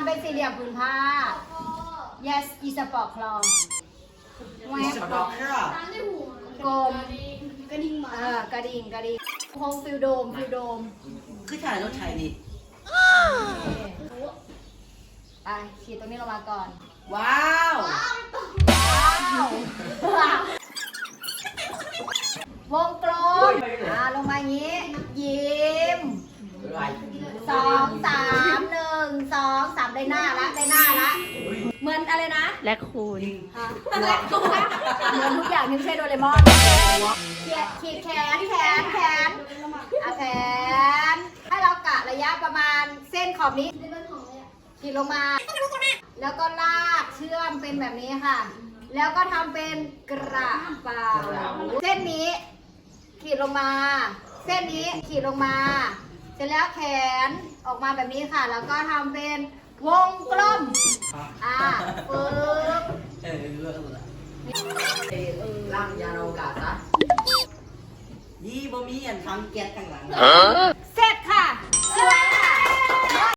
ำเป็นสี่เหลี่ยมผืนผ้า yes is a ปอกคลองแหวมีบสปอร์ตค่ะกลมกระดิ่งเออกระดิ่งกระดิ่งโฮมฟิลโดมฟิลโดมคือถ่ายรถไทยนี่ไปขีดตรงนี้ลงมาก่อน ว้าวว้าววงกลมอ่าลงมาอย่างนี้ ยิ้มไรสองส ได้หน้าละได้หน้าละเหมือนอะไรนะและคูณฮะเหมือนเหมือนทุกอย่างที่ไม่ใช่โดเรมอนขีดขีดแขนแขนแขนอะแขนให้เรากะระยะประมาณเส้นขอบนี้ขีดลงมา แล้วก็ลากเชื่อมเป็นแบบนี้ค่ะ แล้วก็ทำเป็นกระเป๋าเส้นนี้ขีดลงมา เส้นนี้ขีดลงมา เสร็จแล้วแขนออกมาแบบนี้ค่ะ แล้วก็ทำเป็น วงกลม อ่าปึ๊บเออเลือกเลยล่างยาโนกาซะนี่บ่มีอันทำเกียรติข้างหลัง